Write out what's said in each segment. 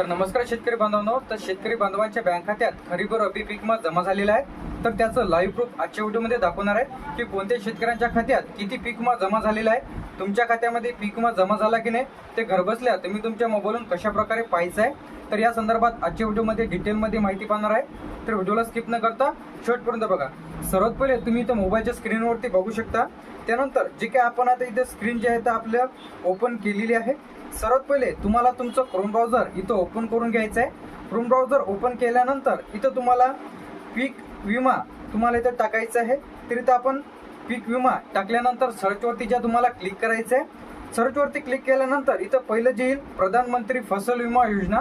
तर नमस्कार शेतकरी बांधवांनो. तर शेतकरी बांधवांच्या बँक खात्यात खरीप रब्बी पीक विमा जमा झालेला आहे. तर त्याचं लाईव्ह प्रूफ आजच्या व्हिडिओमध्ये दाखवणार आहे की कोणत्या शेतकऱ्यांच्या खात्यात किती पीक विमा जमा झालेला आहे तुमच्या खात्यामध्ये पीक विमा जमा झाला की नाही ते घरबसल्या तुम्ही तुमच्या मोबाईलवरून कशा प्रकारे पाहायचं आहे तर या संदर्भात आजच्या व्हिडिओमध्ये डिटेलमध्ये माहिती पाहणार आहे. तर व्हिडिओला स्किप न करता शेवटपर्यंत बघा. सर्वात पहिले तुम्ही इथं मोबाईलच्या स्क्रीनवरती बघू शकता. त्यानंतर जे काही आपण आता इथे स्क्रीन जे आहे ते आपल्या ओपन केलेली आहे. सर्वात पहिले तुम्हाला तुमचं क्रोम ब्राउझर इथं ओपन करून घ्यायचं आहे. क्रोम ब्राउझर ओपन केल्यानंतर इथं तुम्हाला पीक विमा तुम्हाला इथं टाकायचं आहे. तर इथं आपण पीक विमा टाकल्यानंतर सर्चवरती ज्या तुम्हाला क्लिक करायचं आहे सर्चवरती क्लिक केल्यानंतर इथं पहिलं जे येईल प्रधानमंत्री फसल विमा योजना.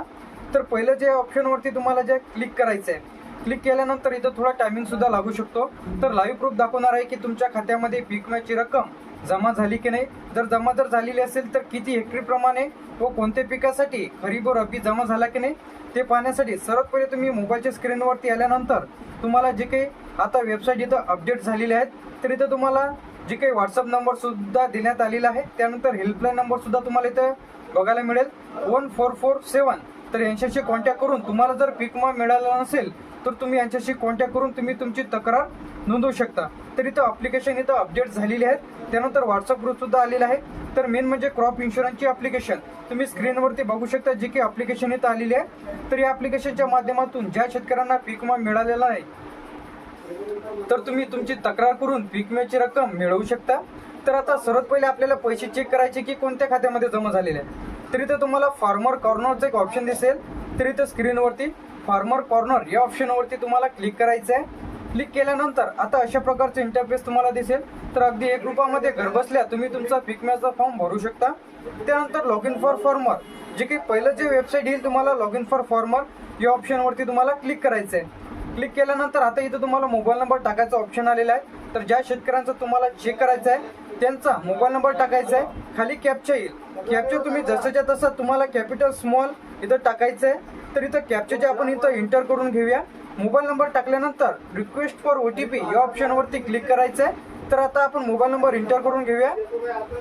तर पहिलं जे ऑप्शनवरती तुम्हाला जे क्लिक करायचं आहे क्लिक केल्यानंतर इथं थोडा टायमिंग सुद्धा लागू शकतो. तर लाईव्ह प्रूफ दाखवणार आहे की तुमच्या खात्यामध्ये पीक विम्याची रक्कम जमा झाली की नाही? जर जमा जर झालेली असेल तर किती हेक्टरी प्रमाणे व कोणत्या पिकासाठी खरीप व रब्बी जमा झाला की नाही? ते पाहण्यासाठी सर्वात पहिले तुम्ही मोबाईलच्या स्क्रीनवरती आल्यानंतर तुम्हाला जे काही आता वेबसाईट इथं अपडेट झालेले आहेत तर इथं तुम्हाला जे काही व्हॉट्सअप नंबर सुद्धा देण्यात आलेला आहे. त्यानंतर हेल्पलाईन नंबर सुद्धा तुम्हाला इथं बघायला मिळेल. वन फोर फोर सेवन तर यांच्याशी कॉन्टॅक्ट करून तुम्हाला जर पीक विमा मिळाला नसेल तर तुम्ही यांच्याशी कॉन्टॅक्ट करून तुम्ही तुमची तक्रार नोंदवू शकता. तर इथं अप्लिकेशन इथं अपडेट झालेली आहेत. त्यानंतर व्हॉट्सअप ग्रुप सुद्धा आलेला आहे. तर मेन म्हणजे क्रॉप इन्शुरन्सची अप्लिकेशन तुम्ही स्क्रीनवरती बघू शकता जे की अप्लिकेशन इथं आलेली आहे. तर या अप्लिकेशनच्या माध्यमातून ज्या शेतकऱ्यांना पीक विमा मिळालेला नाही तर तुम्ही तुमची तक्रार करून पीक विम्याची रक्कम मिळवू शकता. तर आता सर्वात पहिले आपल्याला पैसे चेक करायचे की कोणत्या खात्यामध्ये जमा झालेले आहे तर इथं तुम्हाला फार्मर कॉर्नरचं एक ऑप्शन दिसेल. तर इथं स्क्रीनवरती फार्मर कॉर्नर या ऑप्शनवरती तुम्हाला क्लिक करायचं आहे क्लिक केल्यानंतर आता अशा प्रकारचं इंटरफेस तुम्हाला दिसेल. तर अगदी एक रुपयामध्ये घरबसल्या तुम्ही तुमचा पिकमॅचा फॉर्म भरू शकता. त्यानंतर लॉग इन फॉर फॉर्मर जे काही पहिलं जे वेबसाईट येईल तुम्हाला लॉग इन फॉर फॉर्मर या ऑप्शनवरती तुम्हाला क्लिक करायचं आहे क्लिक केल्यानंतर आता इथं तुम्हाला मोबाईल नंबर टाकायचा ऑप्शन आलेला आहे. तर ज्या शेतकऱ्यांचा तुम्हाला चेक करायचा आहे त्यांचा मोबाईल नंबर टाकायचा आहे. खाली कॅप्चा येईल. कॅप्चर तुम्ही जसंच्या तसं तुम्हाला कॅपिटल स्मॉल इथं टाकायचं आहे तर इथं कॅपचे आपण इथं एंटर करून घेऊया. मोबाईल नंबर टाकल्यानंतर request for O T P या ऑप्शनवरती क्लिक करायचं आहे तर आता आपण मोबाईल नंबर एंटर करून घेऊया.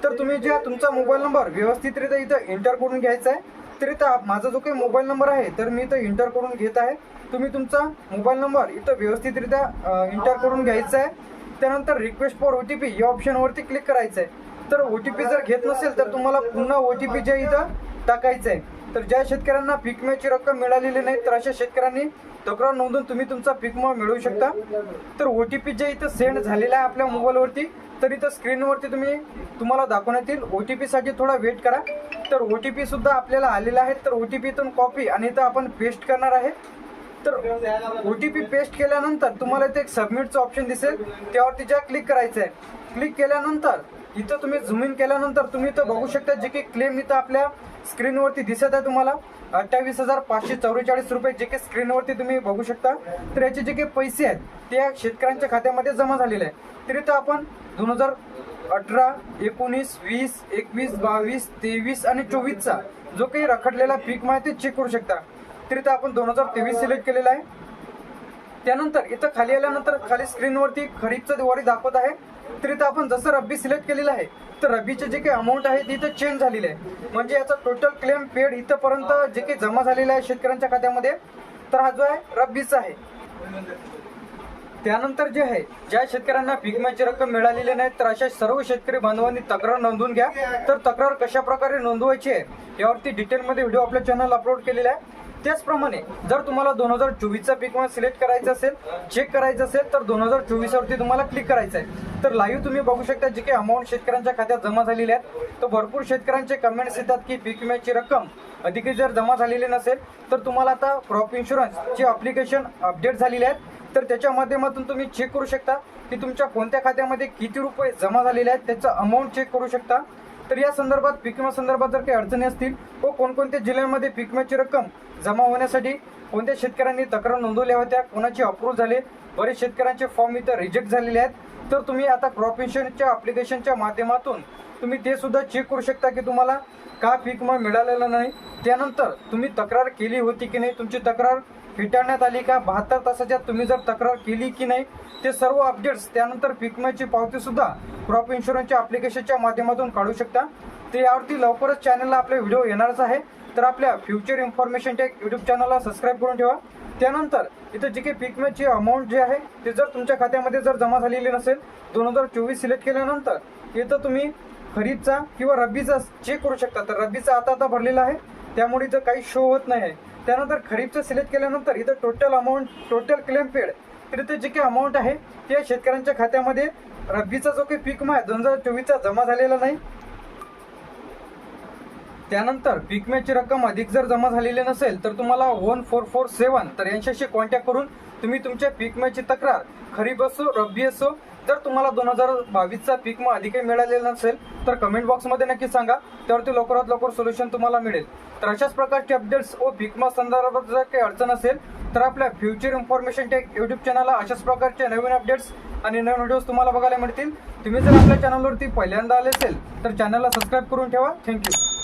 तर तुम्ही ज्या तुमचा मोबाईल नंबर व्यवस्थितरित्या इथं एंटर करून घ्यायचा आहे तर इथं माझा जो काही मोबाईल नंबर आहे तर मी इथं एंटर करून घेत आहे. तुम्ही तुमचा मोबाईल नंबर इथं व्यवस्थितरित्या एंटर करून घ्यायचा आहे त्यानंतर request for O T P या ऑप्शनवरती क्लिक करायचं आहे तर ओ टी पी जर घेत नसेल तर तुम्हाला पुन्हा ओ टी पीच्या जे इथं टाकायचं आहे तर ज्या शेतकऱ्यांना पीक विम्याची रक्कम मिळालेली नाही तर अशा शेतकऱ्यांनी तक्रार नोंदवून तुम्ही तुमचा पीक विमा मिळवू शकता. तर ओ टी पी जे इथं सेंड झालेला आहे आपल्या मोबाईलवरती तर इथं स्क्रीनवरती तुम्ही तुम्हाला दाखवण्यात येईल. ओ टी पीसाठी थोडा वेट करा. तर ओ टी पी सुद्धा आपल्याला आलेला आहे. तर ओ टी पीतून कॉपी आणि इथं आपण पेस्ट करणार आहे. तर ओ टी पी पेस्ट केल्यानंतर तुम्हाला इथे एक सबमिटचं ऑप्शन दिसेल. त्यावर तिच्या क्लिक करायचं आहे क्लिक केल्यानंतर इथं तुम्ही झूम इन केल्यानंतर तुम्ही इथं बघू शकता जे काही क्लेम इथं आपल्या स्क्रीनवरती दिसत आहे तुम्हाला. अठ्ठावीस हजार पाचशे चौवेचाळीस रुपये जे काही स्क्रीनवरती तुम्ही बघू शकता. तर याचे जे काही पैसे आहेत ते या शेतकऱ्यांच्या खात्यामध्ये जमा झालेले आहे तर इथं आपण दोन हजार अठरा एकोणीस वीस एकवीस बावीस तेवीस आणि चोवीसचा जो काही रखडलेला पीक माहिती चेक करू शकता. तर आपण दोन हजार तेवीस सिलेक्ट केलेला आहे. त्यानंतर इथं खाली आल्यानंतर खाली स्क्रीनवरती खरीपचं दिवाळी दाखवत आहे. तर इथं आपण जसं रब्बी सिलेक्ट केलेलं आहे तर रब्बीचे जे काही अमाऊंट आहे ते इथं चेंज झालेली आहे. म्हणजे याचा टोटल क्लेम पेड इथंपर्यंत जे काही जमा झालेलं आहे शेतकऱ्यांच्या खात्यामध्ये तर हा जो आहे रब्बीचा आहे. त्यानंतर जे आहे ज्या शेतकऱ्यांना पीक विम्याची रक्कम मिळालेली नाही तर अशा सर्व शेतकरी बांधवांनी तक्रार नोंदवून घ्या. तर तक्रार कशा प्रकारे नोंदवायची आहे यावरती डिटेलमध्ये व्हिडिओ आपल्या चॅनल अपलोड केलेला आहे. त्याचप्रमाणे जर तुम्हाला दोन हजार चोवीसचा पीक विमा सिलेक्ट करायचा असेल चेक करायचं असेल तर दोन हजार चोवीसवरती तुम्हाला क्लिक करायचं आहे तर लाईव्ह तुम्ही बघू शकता जे काही अमाऊंट शेतकऱ्यांच्या खात्यात जमा झालेली आहेत. तर भरपूर शेतकऱ्यांचे कमेंट्स येतात की पीक विम्याची रक्कम अधिकृत जर जमा झालेली नसेल तर तुम्हाला आता क्रॉप इन्शुरन्सचे अप्लिकेशन अपडेट झालेले आहेत. तर त्याच्या माध्यमातून तुम्ही चेक करू शकता की तुमच्या कोणत्या खात्यामध्ये किती रुपये जमा झालेले आहेत त्याचं अमाऊंट चेक करू शकता. तर या संदर्भात पीक विमा संदर्भात जर काही अडचणी असतील व कोणकोणत्या जिल्ह्यांमध्ये पीक विम्याची रक्कम जमा होण्यासाठी कोणत्या शेतकऱ्यांनी तक्रार नोंदवल्या होत्या कोणाची अप्रूव्ह झाले बरेच शेतकऱ्यांचे फॉर्म इथं रिजेक्ट झालेले आहेत. तर तुम्ही आता क्रॉप इन्शुरन्सच्या अप्लिकेशनच्या माध्यमातून तुम्ही ते सुद्धा चेक करू शकता की तुम्हाला का पीक विमा मिळालेला नाही? त्यानंतर तुम्ही तक्रार केली होती की नाही? तुमची तक्रार फेटाळण्यात आली का? बहात्तर तासाच्या तुम्ही जर तक्रार केली की नाही ते सर्व अपडेट्स त्यानंतर पीक पावती सुद्धा क्रॉप इन्शुरन्सच्या अप्लिकेशनच्या माध्यमातून काढू शकता. ते यावरती लवकरच चॅनलला आपले व्हिडिओ येणारच आहे. तर आपल्या फ्युचर इन्फॉर्मेशन टेक यूट्यूब चॅनलला सबस्क्राईब करून ठेवा. त्यानंतर इथं जे काही पीक अमाऊंट जे आहे ते जर तुमच्या खात्यामध्ये जर जमा झालेली नसेल दोन हजार चोवीस सिलेक्ट केल्यानंतर इथं तुम्ही खरीपचा किंवा रब्बीचा चेक करू शकता. तर रब्बीचा आता आता भरलेला आहे. त्यामुळे इथं काही शो होत नाही. आहे त्यानंतर खरीपचं सिलेक्ट केल्यानंतर इथं total amount total claim paid तर इथे जे काही अमाऊंट आहे ते शेतकऱ्यांच्या खात्यामध्ये रब्बीचा जो काही पीक माय दोन हजार चोवीसचा जमा झालेला नाही. त्यानंतर पीकम्याची रक्कम अधिक जर जमा झालेली नसेल तर तुम्हाला वन फोर फोर सेवन तर यांच्याशी कॉन्टॅक्ट करून तुम्ही तुमच्या पीक विम्याची तक्रार खरीप असो रब्बी असो जर तुम्हाला दोन हजार बावीसचा पीक मग अधिक मिळालेला नसेल तर कमेंट बॉक्समध्ये नक्की सांगा. त्यावरती लवकरात लवकर सोल्युशन तुम्हाला मिळेल. तर अशाच प्रकारचे अपडेट्स व पीक विमा संदर्भात जर काही अडचण असेल तर आपल्या फ्युचर इन्फॉर्मेशन टेक युट्यूब चॅनलला अशाच प्रकारचे नवीन अपडेट्स आणि नवीन व्हिडिओज तुम्हाला बघायला मिळतील. तुम्ही जर आपल्या चॅनलवरती पहिल्यांदा आले असेल तर चॅनलला सबस्क्राईब करून ठेवा. थँक्यू